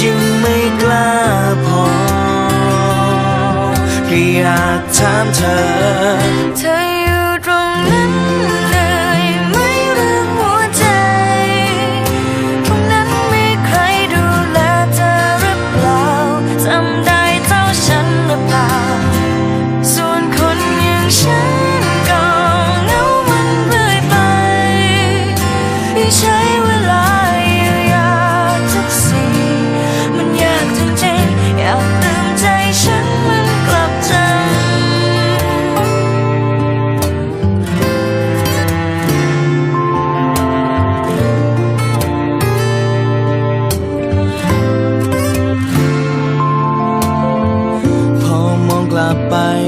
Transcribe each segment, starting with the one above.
ยังไม่กล้าพอแค่อยากถามเธอ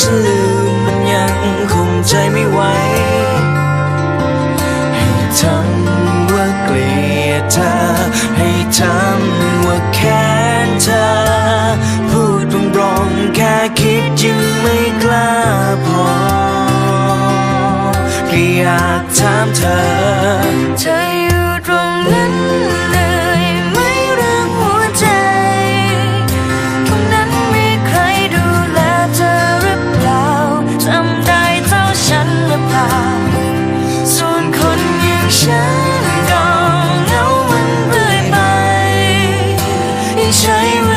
จะลืมมันยังคงใจไม่ไหวให้ทำว่าเกลียดเธอ ให้ทำว่าแค้นเธอ พูดตรงๆแค่คิดยังไม่กล้าพอแค่อยากถามเธอเธอ เปล่าส่วนคนอย่างฉันก็เหงามันเบื่อไปยังใช้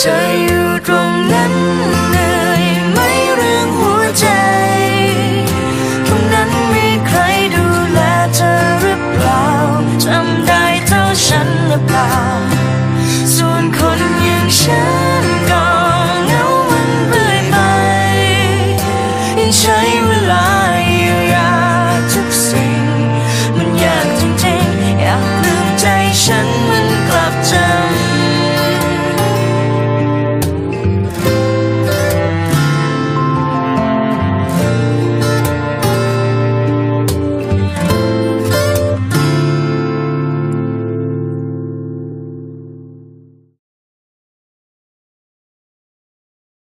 เธออยู่ตรงนั้น